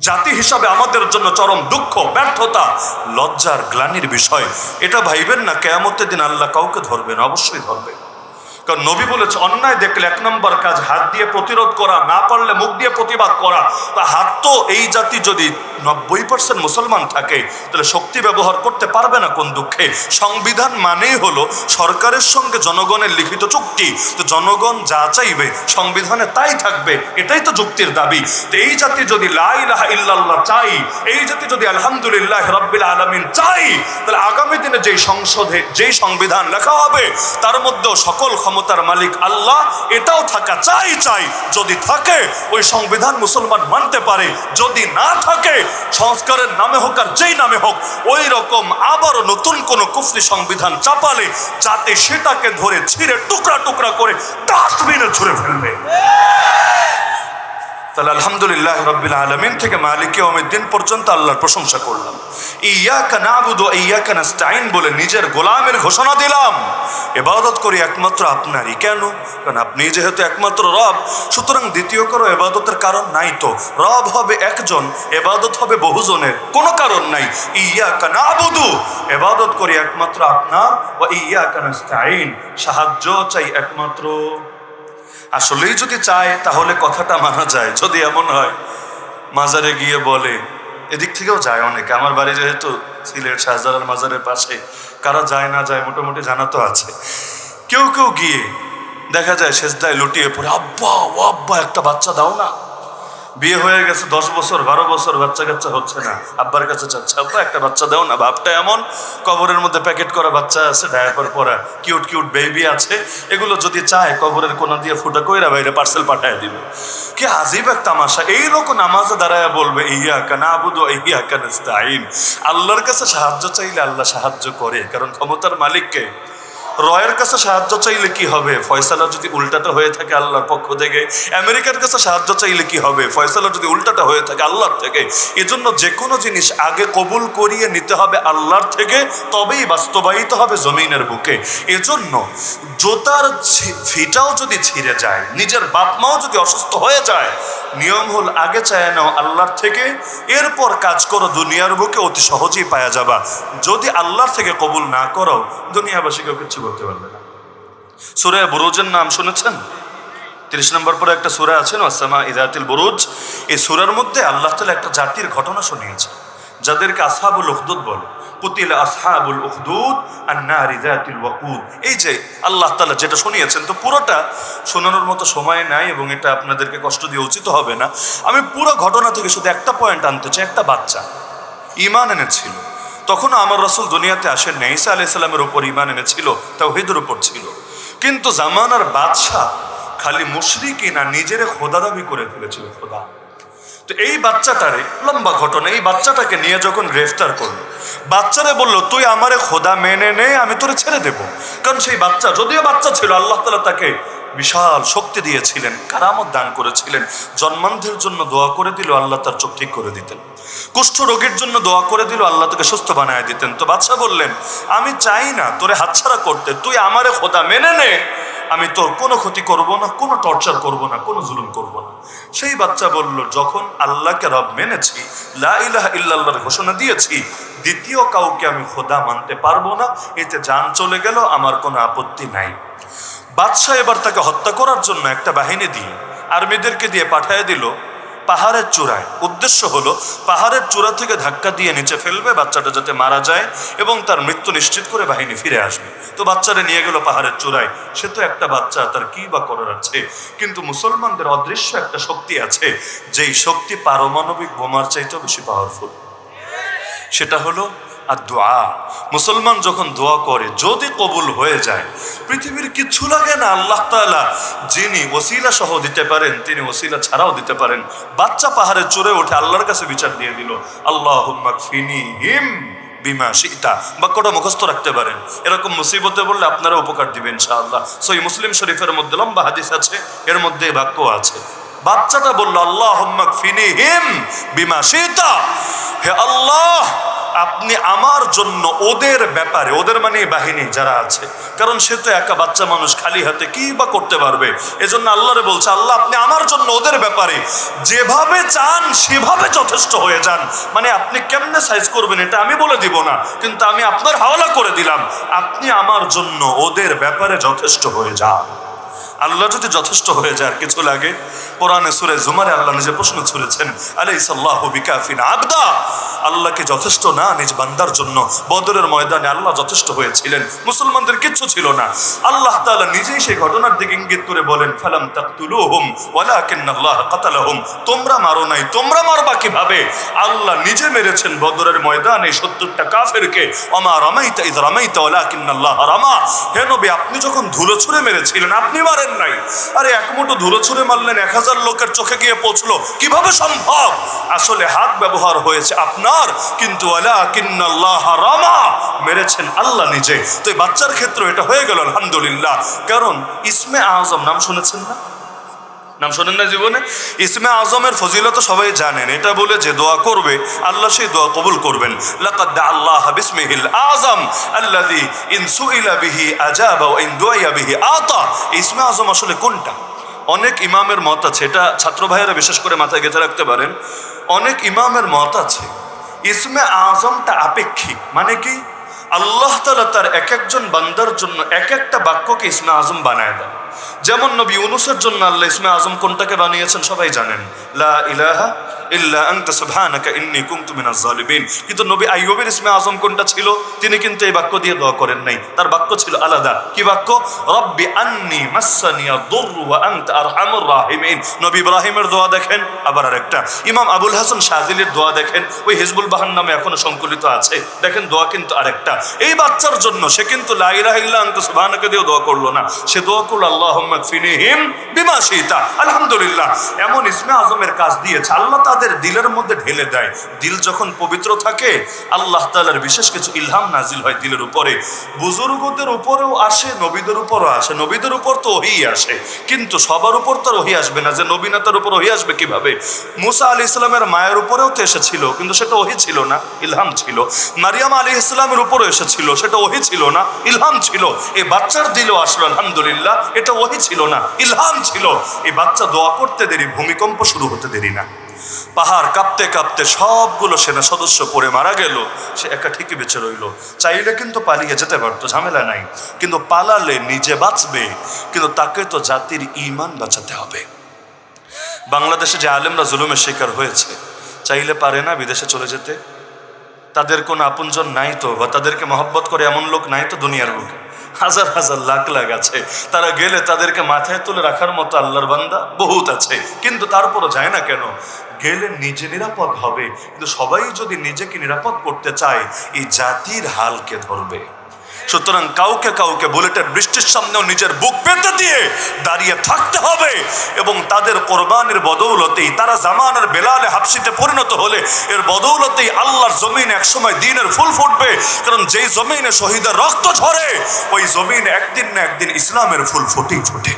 জাতি হিসাবে আমাদের জন্য চরম দুঃখ, ব্যর্থতা, লজ্জার গ্লানির বিষয়। এটা ভাইবেন না, কেয়ামতের দিন আল্লাহ কাউকে ধরবেন, অবশ্যই ধরবেন। কারণ নবী বলেছে, অন্যায় দেখলে এক নম্বর কাজ, হাত দিয়ে প্রতিরোধ করা, না পারলে মুখ দিয়ে প্রতিবাদ করা। তা হাত তো এই জাতি যদি নব্বই পার্সেন্ট মুসলমান থাকে, তাহলে শক্তি ব্যবহার করতে পারবে না কোন দুঃখে। সংবিধান মানেই হলো সরকারের সঙ্গে জনগণের লিখিত চুক্তি। তো জনগণ যা চাইবে, সংবিধানে তাই থাকবে, এটাই তো যুক্তির দাবি। তো এই জাতি যদি লাই লাহা ইল্লাল্লাহ চাই, এই জাতি যদি আলহামদুলিল্লাহ রব্বিল আলমিন চাই, তাহলে আগামী দিনে যেই সংসদে, যেই সংবিধান লেখা হবে, তার মধ্যেও সকল ক্ষমতার মালিক আল্লাহ, এটাও থাকা চাই চাই। যদি থাকে, ওই সংবিধান মুসলমান মানতে পারে। যদি না থাকে, সংস্কারের নামে হোক আর যেই নামে হোক ওই রকম আবারও নতুন কোন কুফরি সংবিধান চাপালে, যাতে সেটাকে ধরে ছিঁড়ে টুকরা টুকরা করে ডাস্টবিনে ছুঁড়ে ফেলবে। তাহলে আলহামদুলিল্লাহ রব্বিল আলমিন থেকে মালিকে দিন পর্যন্ত আল্লাহর প্রশংসা করলাম। ইয়াকা নাবুদু ইয়াকা নাস্তাইন বলে নিজের গোলামের ঘোষণা দিলাম। এবাদত করি একমাত্র আপনারই কেন? কারণ আপনি যেহেতু একমাত্র রব, সুতরাং দ্বিতীয় কারও এবাদতের কারণ নাই তো। রব হবে একজন এবাদত হবে বহুজনের, কোনো কারণ নাই। ইয়াকা নাবুদু এবাদত করি একমাত্র আপনার। ও ইয়াকা নাস্তাইন সাহায্য চাই একমাত্র। আসলেই যদি চায়, তাহলে কথাটা মানা যায়, যদি এমন হয়। মাজারে গিয়ে বলে, এদিক থেকেও যায় অনেকে। আমার বাড়ি যেহেতু সিলেট শাহজালাল মাজারের পাশে, কারা যায় না যায় মোটামুটি জানা তো আছে। কেউ কেউ গিয়ে দেখা যায় শেষদায় লুটিয়ে পড়ে, আব্বা, ও আব্বা, একটা বাচ্চা দাও না। বিয়ে হয়ে গেছে, দশ বছর, বারো বছর, বাচ্চা কাচ্চা হচ্ছে না। আব্বার কাছে চাচ্ছে, আব্বা, একটা বাচ্চা দাও না ভাবটা এমন কবরের মধ্যে প্যাকেট করা বাচ্চা আছে, ডায়াপার পরা, কিউট কিউট বেবি আছে, এগুলো যদি চায়, কবরের কোনা দিয়ে ফুটা কইরা বাইরে পার্সেল পাঠায় দিবে। কি আজিব এক তামাশা। এইরকম নামাজে দাঁড়ায় বলবে ইয়া কানা আবুদু ইয়া কানাস্তাইন আল্লাহর কাছে সাহায্য চাইলে আল্লাহ সাহায্য করে, কারণ ক্ষমতার মালিককে রয়ের কাছে সাহায্য চাইলে কি হবে? ফয়সালা যদি উল্টাটা হয়ে থাকে আল্লাহর পক্ষ থেকে, আমেরিকার কাছে সাহায্য চাইলে কি হবে? ফয়সালা যদি উল্টাটা হয়ে থাকে আল্লাহর থেকে, এজন্য যে কোনো জিনিস আগে কবুল করিয়ে নিতে হবে আল্লাহর থেকে, তবেই বাস্তবায়িত হবে জমিনের বুকে। এজন্য জোতার ফিটাও যদি ছিঁড়ে যায়, নিজের বাপ মাও যদি অসুস্থ হয়ে যায়, নিয়ম হল আগে চায় নাও আল্লাহর থেকে, এরপর কাজ করো দুনিয়ার বুকে, অতি সহজেই পাওয়া যাবা। যদি আল্লাহর থেকে কবুল না করো, দুনিয়াবাসীকেও কিছু করতে পারবে না। সুরে বুরুজের নাম শুনেছেন? তিরিশ নম্বর পরে একটা সুরা আছে না আসামা ইদাতিল বুরুজ। এই সুরার মধ্যে আল্লাহ তালা একটা জাতির ঘটনা শুনিয়েছে যাদেরকে আসহাবুল উখদুদ বলে। পুতিল আসহাবুল আর নারী জাতিল ওয়াকুদ। এই যে আল্লাহ তালা যেটা শুনিয়েছেন, তো পুরোটা শোনানোর মতো সময় নাই এবং এটা আপনাদেরকে কষ্ট দিয়ে উচিত হবে না। আমি পুরো ঘটনা থেকে শুধু একটা পয়েন্ট আনতে চাই, একটা বাচ্চা। ইমান এনেছিল। তখনও আমার রসুল দুনিয়াতে আসেন নাই। ঈসা আলাইহিস সালামের উপর ইমান এনেছিল, তাওহীদের উপর ছিল। কিন্তু জামানার বাদশাহ খালি মুশরিকই না, নিজেরে খোদা দাবি করে ফেলেছিল খোদা। তো এই বাচ্চাটারে, লম্বা ঘটনা, এই বাচ্চাটাকে নিয়ে যখন গ্রেফতার করল, বাচ্চারে বলল, তুই আমারে খোদা মেনে নে, আমি তোরে ছেড়ে দেব। কারণ সেই বাচ্চা, যদিও বাচ্চা ছিল, আল্লাহ তালা তাকে বিশাল শক্তি দিয়েছিলেন, কারামত দান করেছিলেন। জন্মান্ধের জন্য দোয়া করে দিল, আল্লাহ তার চোখ ঠিক করে দিতেন। কুষ্ঠ রোগীর জন্য দোয়া করে দিল, আল্লাহ তাকে সুস্থ বানায় দিতেন। তো বাদশাহ বললেন, আমি চাই না, তোরে হাতছাড়া করতে। তুই আমারে খোদা মেনে নে। আমি তোর কোনো ক্ষতি করব না, কোনো টর্চার করব না, কোনো জুলুম করব না। সেই বাচ্চা বলল, যখন আল্লাহকে রব মেনেছি, লা ইলাহা ইল্লাল্লাহর ঘোষণা দিয়েছি, দ্বিতীয় কাউকে আমি খোদা মানতে পারব না। এতে যান চলে গেল, আমার কোনো আপত্তি নাই। বাদশাহ এবার তাকে হত্যা করার জন্য একটা বাহিনী দিয়ে আর্মিদেরকে দিয়ে পাঠিয়ে দিল পাহাড়ের চূড়ায়। উদ্দেশ্য হলো পাহাড়ের চূড়া থেকে ধাক্কা দিয়ে নিচে ফেলবে, বাচ্চাটা যাতে মারা যায় এবং তার মৃত্যু নিশ্চিত করে বাহিনী ফিরে আসবে। তো বাচ্চারা নিয়ে গেল পাহাড়ের চূড়ায়। সে তো একটা বাচ্চা, তার কি বা করার আছে? কিন্তু মুসলমানদের অদৃশ্য একটা শক্তি আছে, যেই শক্তি পারমাণবিক বোমার চাইতেও বেশি পাওয়ারফুল সেটা হলো আর দোয়া। মুসলমান যখন দোয়া করে, যদি কবুল হয়ে যায়, পৃথিবীর কিচ্ছু লাগে না, আল্লাহ তাআলা যিনি ওসিলা সহ দিতে পারেন, তিনি ওসিলা ছাড়াও দিতে পারেন। বাচ্চা পাহাড়ে চড়ে ওঠে আল্লাহর কাছে বিচার দিয়ে দিল আল্লাহ ফিনি হিম বিমা সীতা বাক্যটা মুখস্থ রাখতে পারেন। এরকম মুসিবতে বললে আপনারা উপকার দিবেন ইনশাআল্লাহ। সই মুসলিম শরীফের মধ্যে লম্বা হাদিস আছে, এর মধ্যে বাক্য আছে। বাচ্চাটা বলল আল্লাহ হিম বিমা হে আল্লাহ আপনি আমার জন্য ওদের ব্যাপারে, ওদের মানে বাহিনী যারা আছে, কারণ সে তো একা বাচ্চা মানুষ, খালি হাতে কি বা করতে পারবে? এজন্য আল্লাহরে বলছে, আল্লাহ আপনি আমার জন্য ওদের ব্যাপারে যেভাবে চান, সেভাবে যথেষ্ট হয়ে যান। মানে আপনি কেমনে সাইজ করবেন এটা আমি বলে দিব না, কিন্তু আমি আপনার হাওলা করে দিলাম। আপনি আমার জন্য ওদের ব্যাপারে যথেষ্ট হয়ে যান। আল্লাহ যদি যথেষ্ট হয়ে যায় আর কিছু লাগে, কোরআনে সুরে জুমারে আল্লাহ নিজে প্রশ্ন ছুড়েছেন আলাই সাল্লাহ বিকাফিন আবদা। আল্লাহকে যথেষ্ট না নিজ বান্দার জন্য, বদরের ময়দানে আল্লাহ যথেষ্ট হয়েছিলেন, মুসলমানদের কিচ্ছু ছিল না। আল্লাহ তাআলা নিজেই সেই ঘটনার দিকে ইঙ্গিত করে বলেন, ফালাম তাকতুলুহুম, ওয়ালাকিন্নাল্লাহ কাতালাহুম, তোমরা মারো নাই, তোমরা মারবা কীভাবে? আল্লাহ নিজে মেরেছেন বদরের ময়দানে সত্তরটা কাফেরকে অমা রামাইতা ইদ রামাইতা, ওয়ালাকিন্নাল্লাহ রামা। হে নবী, আপনি যখন ধুলো ছুঁড়ে মেরেছিলেন, আপনি মারেন নাই আরে এক মুঠো ধুলো ছুঁড়ে মারলেন এক হাজার লোকের চোখে গিয়ে পৌঁছলো। কীভাবে সম্ভব? আসলে হাত ব্যবহার হয়েছে আপনার। কিন্তু ওয়ালাকিন্নাল্লাহ রামা, মেরেছেন আল্লাহ নিজে। তো এই বাচ্চার ক্ষেত্রে এটা হয়ে গেল, আলহামদুলিল্লাহ। কারণ ইসমে আজম, নাম শুনেছেন না? নাম শোনেন না জীবনে? ইসমে আজমের ফজিলত সবাই জানেন, এটা বলে যে দোয়া করবে, আল্লাহ সেই দোয়া কবুল করবেন। লাকাদ আল্লাহ বিসমিহিল আজম আল্লাযী ইন সুইলা বিহি আজাবা ইন দুআইয়া বিহি আতা। ইসমে আজম আসলে কোনটা? অনেক ইমামের মত আছে, এটা ছাত্র ভাইয়েরা বিশেষ করে মাথায় গেঁথে রাখতে পারেন। অনেক ইমামের মত আছে, ইসমে আজমটা আপেক্ষিক মানে কি? আল্লাহ তালা তার এক একজন বান্দার জন্য এক একটা বাক্যকে ইসমে আজম বানায় দেন। যেমন নবী ইউনুসের জন্য আল্লাহ ইসমে আজম কোনটাকে বানিয়েছেন সবাই জানেন। লা ইলাহা ইল্লা সুবহানাকা ইন্নী কুনতু মিনাজ জালিমিন। কিন্তু নবী আইয়ুবের ইসমে আজম কোনটা ছিল? তিনি কিন্তু এই বাক্য দিয়ে দোয়া করেন নাই। তার বাক্য ছিল আলাদা। কি বাক্য? রব্বি দুররু ওয়া আনতা আরহামুর রাহিমিন। নবী ইব্রাহিমের দোয়া দেখেন, আবার আরেকটা। ইমাম আবুল হাসান শাজিলির দোয়া দেখেন, ওই হিজবুল বাহান নামে এখনও সংকলিত আছে। দেখেন দোয়া কিন্তু আরেকটা। এই বাচ্চার জন্য সে কিন্তু লা ইলাহা ইল্লা আনতা সুবহানাকা দিয়ে দোয়া করল না। সে দোয়া করল আলহামদুলিল্লাহ। এমন ইসমে আজমের কাজ দিয়েছে। আল্লাহ তাদের দিলের মধ্যে ঢেলে দেয়। দিল যখন পবিত্র থাকে, আল্লাহ তাআলার বিশেষ কিছু ইলহাম নাজিল হয় দিলের উপরে। বুজুর্গদের উপরেও আসে, নবীদের উপরও আসে। নবীদের উপর তো ওহি আসে। কিন্তু সবার উপর তো ওহি আসবে না। যে নবীনাতার উপর ওহি আসবে কীভাবে? মুসা আলী ইসলামের মায়ের উপরেও তো এসেছিল, কিন্তু সেটা ওহি ছিল না, ইলহাম ছিল। মারিয়াম আলী ইসলামের উপরও এসেছিল, সেটা ওহি ছিল না, ইলহাম ছিল। এই বাচ্চার দিলও আসলো, আলহামদুলিল্লাহ। এটা ওহি ছিল না, ইলহাম ছিল। এই বাচ্চা দোয়া করতে দেরি, ভূমিকম্প শুরু হতে দেরি না। পাহাড় কাঁপতে কাঁপতে সবগুলো সেনা সদস্য পড়ে মারা গেল। সে একা ঠিকই বেঁচে রইল। চাইলে কিন্তু পালিয়ে যেতে পারতো, ঝামেলা নাই। কিন্তু পালালে নিজে বাঁচবে। কিন্তু তাকে তো জাতির ইমান বাঁচাতে হবে। বাংলাদেশে যে আলেমরা জুলুমের শিকার হয়েছে, চাইলে পারে না বিদেশে চলে যেতে। তাদের কোনো আপনজন নাই তো, বা তাদেরকে মহব্বত করে এমন লোক নাই তো দুনিয়ার বুকে হাজার হাজার লাখ লাখ আছে। তারা গেলে তাদেরকে মাথায় তুলে রাখার মতো আল্লাহর বান্দা বহুত আছে। কিন্তু তারপরও যায় না কেন? গেলে নিজে নিরাপদ হবে। কিন্তু সবাই যদি নিজেকে নিরাপদ করতে চায়, এই জাতির হালকে ধরবে। সুতরাং কাউকে কাউকে বুলেটের বৃষ্টির সামনেও নিজের বুক পেতে দিয়ে দাঁড়িয়ে থাকতে হবে এবং তাদের কোরবানির বদৌলতেই, তারা জামানের বেলালে হাফসিতে পরিণত হলে এর বদৌলতেই আল্লাহর জমিন একসময় দিনের ফুল ফুটবে। কারণ যেই জমিনে শহীদের রক্ত ঝরে, ওই জমিনে একদিন না একদিন ইসলামের ফুল ফুটেই ফোটে